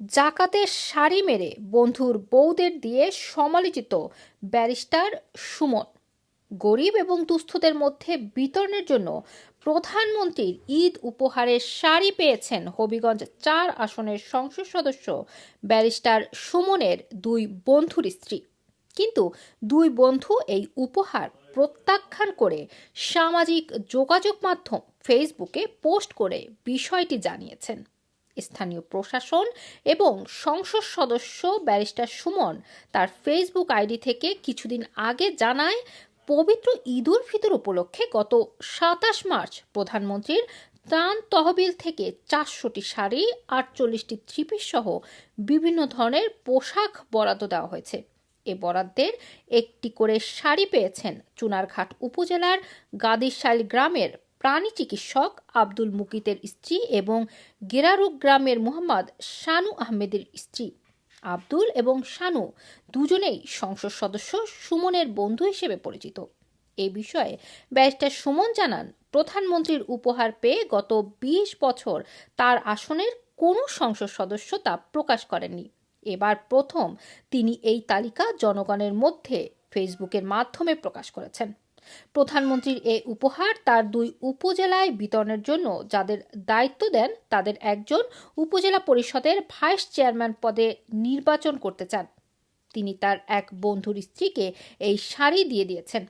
জাকাতের শাড়ি মেরে বন্ধুর বউদের দিয়ে সমালোচিত ব্যারিস্টার সুমন। গরিব এবং দুস্থদের মধ্যে বিতরণের জন্য প্রধানমন্ত্রীর ঈদ উপহারের শাড়ি পেয়েছেন হবিগঞ্জ চার আসনের সংসদ সদস্য ব্যারিস্টার সুমনের দুই বন্ধুর স্ত্রী। কিন্তু দুই বন্ধু এই উপহার প্রত্যাখ্যান করে সামাজিক যোগাযোগ মাধ্যম ফেসবুকে পোস্ট করে বিষয়টি জানিয়েছেন। স্থানীয় প্রশাসন এবং সংসদ সদস্য ব্যারিস্টার সুমন তার ফেসবুক আইডি থেকে কিছুদিন আগে জানায়, পবিত্র ঈদুল ফিতর উপলক্ষে গত সাতাশ মার্চ প্রধানমন্ত্রীর ত্রাণ তহবিল থেকে চারশোটি শাড়ি, আটচল্লিশটি থ্রিপিস সহ বিভিন্ন ধরনের পোশাক বরাদ্দ দেওয়া হয়েছে। এ বরাদ্দের একটি করে শাড়ি পেয়েছেন চুনারঘাট উপজেলার গাদিরশাল গ্রামের প্রাণী চিকিৎসক আব্দুল মুকিতের স্ত্রী এবং গেরারুক গ্রামের মোহাম্মদ শানু আহমেদের স্ত্রী। আব্দুল এবং শানু দুজনেই সংসদ সদস্য সুমনের বন্ধু হিসেবে পরিচিত। এ বিষয়ে ব্যারিস্টার সুমন জানান, প্রধানমন্ত্রীর উপহার পেয়ে গত বিশ বছর তার আসনের কোনো সংসদ সদস্য তা প্রকাশ করেননি। এবার প্রথম তিনি এই তালিকা জনগণের মধ্যে ফেসবুকের মাধ্যমে প্রকাশ করেছেন। প্রধানমন্ত্রীর এ উপহার তার দুই উপজেলায় বিতরণের জন্য যাদের দায়িত্ব দেন তাদের একজন উপজেলা পরিষদের ভাইস চেয়ারম্যান পদে নির্বাচন করতে চান। তিনি তার এক বন্ধুর স্ত্রীকে এই শাড়ি দিয়ে দিয়েছেন।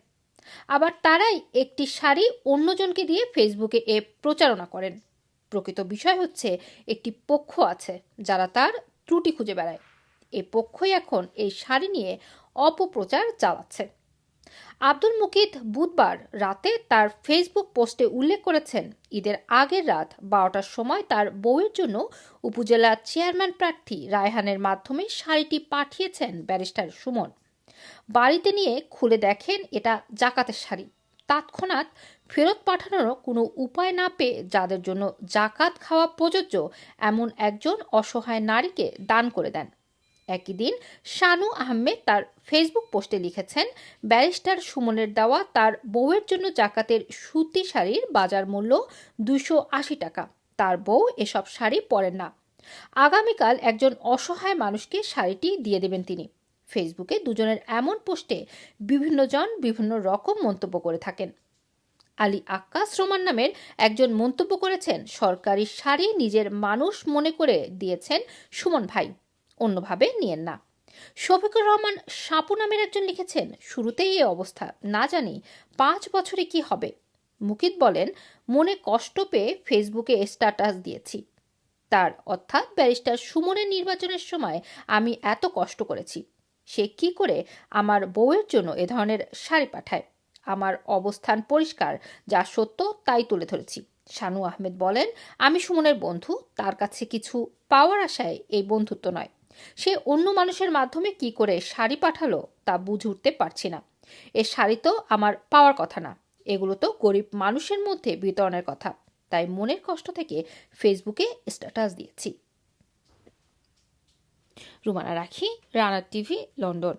আবার তারাই একটি শাড়ি অন্যজনকে দিয়ে ফেসবুকে এ প্রচারণা করেন। প্রকৃত বিষয় হচ্ছে, একটি পক্ষ আছে যারা তার ত্রুটি খুঁজে বেড়ায়। এ পক্ষই এখন এই শাড়ি নিয়ে অপপ্রচার চালাচ্ছে। আব্দুল মুকিত বুধবার রাতে তার ফেসবুক পোস্টে উল্লেখ করেছেন, ঈদের আগের রাত বারোটার সময় তার বউয়ের জন্য উপজেলা চেয়ারম্যান প্রার্থী রায়হানের মাধ্যমে শাড়িটি পাঠিয়েছেন ব্যারিস্টার সুমন। বাড়িতে নিয়ে খুলে দেখেন এটা জাকাতের শাড়ি। তৎক্ষণাৎ ফেরত পাঠানোরও কোনো উপায় না পেয়ে যাদের জন্য জাকাত খাওয়া প্রযোজ্য, এমন একজন অসহায় নারীকে দান করে দেন। একই দিন শানু আহমেদ তার ফেসবুক পোস্টে লিখেছেন, ব্যারিস্টার সুমনের দেওয়া তার বউয়ের জন্য জাকাতের সুতি শাড়ির বাজার মূল্য দুশো আশি টাকা। তার বউ এসব শাড়ি পরেন না। আগামীকাল একজন অসহায় মানুষকে শাড়িটি দিয়ে দেবেন তিনি। ফেসবুকে দুজনের এমন পোস্টে বিভিন্নজন বিভিন্ন রকম মন্তব্য করে থাকেন। আলী আক্কাস রোমান নামের একজন মন্তব্য করেছেন, সরকারি শাড়ি নিজের মানুষ মনে করে দিয়েছেন সুমন ভাই। অন্যভাবে নিয়েন না। শফিকুর রহমান সাপু নামের একজন লিখেছেন, শুরুতেই এই অবস্থা। না জানি পাঁচ বছরে কি হবে। মুকিত বলেন, মনে কষ্ট পেয়ে ফেসবুকে স্ট্যাটাস দিয়েছি। তার অর্থাৎ ব্যারিস্টার সুমনের নির্বাচনের সময় আমি এত কষ্ট করেছি। সে কি করে আমার বউয়ের জন্য এ ধরনের শাড়ি পাঠায়? আমার অবস্থান পরিষ্কার, যা সত্য তাই তুলে ধরেছি। শানু আহমেদ বলেন, আমি সুমনের বন্ধু, তার কাছে কিছু পাওয়ার আশায় এই বন্ধুত্ব নয়। সে অন্য মানুষের মাধ্যমে কি করে শাড়ি পাঠালো তা বুঝে উঠতে পারছি না। এ শাড়ি তো আমার পাওয়ার কথা না। এগুলো তো গরিব মানুষের মধ্যে বিতরণের কথা। তাই মনের কষ্ট থেকে ফেসবুকে স্ট্যাটাস দিয়েছি। রুমানা রাখি রানার টিভি, লন্ডন।